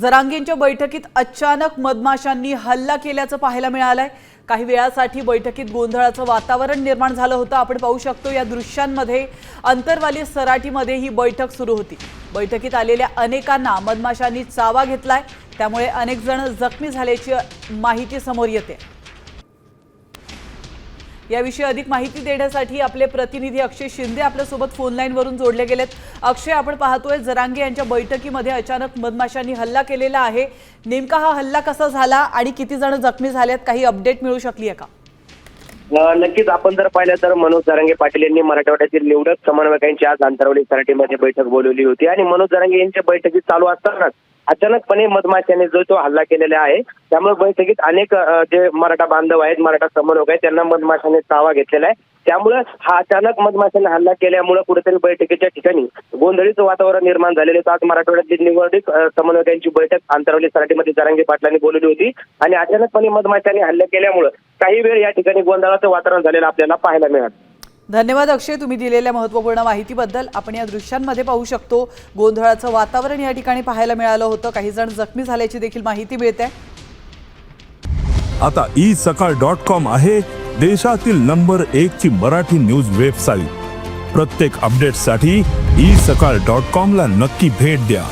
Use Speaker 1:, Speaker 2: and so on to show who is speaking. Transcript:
Speaker 1: जरांगेंच्या बैठकीत अचानक मधमाशांनी हल्ला केल्याचं पाहायला मिळालंय. काही वेळासाठी बैठकीत गोंधळाचं वातावरण निर्माण झालं होतं. आपण पाहू शकतो या दृश्यांमध्ये अंतरवाली सराटीमध्ये ही बैठक सुरू होती. बैठकीत आलेल्या अनेकांना मधमाशांनी चावा घेतलाय. त्यामुळे अनेक जण जखमी झाल्याची माहिती समोर येते. याविषयी अधिक माहिती देण्यासाठी आपले प्रतिनिधी अक्षय शिंदे आपल्यासोबत फोनलाईनवरून जोडले गेलेत. अक्षय आपण पाहतोय जरांगे यांच्या बैठकीमध्ये अचानक मधमाशांनी हल्ला केलेला आहे. नेमका हा हल्ला कसा झाला आणि किती जण जखमी झालेत? काही अपडेट मिळू शकली आहे का
Speaker 2: नक्कीच. आपण जर पाहिलं तर मनोज जरांगे पाटील यांनी मराठवाड्यातील निवडक समन्वयकांची आज अंतरवली सराटीमध्ये बैठक बोलवली होती. आणि मनोज जरांगे यांच्या बैठकीत चालू असतानाच अचानकपणे मधमाशाने जो तो हल्ला केलेला आहे त्यामुळे बैठकीत अनेक जे मराठा बांधव आहेत मराठा समन्वयक आहेत त्यांना मधमाशाने चावा घेतलेला आहे. त्यामुळे हा अचानक मधमाशाने हल्ला केल्यामुळे कुठेतरी बैठकीच्या ठिकाणी गोंधळीचं वातावरण निर्माण झालेलं होतं आज मराठवाड्यातील निवडणूक समन्वयकांची बैठक आंतरवली सराटीमध्ये जरांगी पाटलांनी बोलवली होती आणि अचानकपणे मधमाशाने हल्ला केल्यामुळे काही वेळ या ठिकाणी गोंधळाचं वातावरण झालेलं आपल्याला पाहायला मिळालं.
Speaker 1: धन्यवाद अक्षय तुम्ही दिलेल्या महत्त्वपूर्ण माहितीबद्दल. आपण या दृश्यांमध्ये पाहू शकतो गोंधळाचं वातावरण या ठिकाणी पाहायला मिळालं होतं. काही जण जखमी झाल्याची देखील माहिती मिळते.
Speaker 3: आता ई सकाळ डॉट कॉम आहे देशातील नंबर एक ची मराठी न्यूज वेबसाईट. प्रत्येक अपडेटसाठी ई सकाळ डॉट कॉम ला नक्की भेट द्या.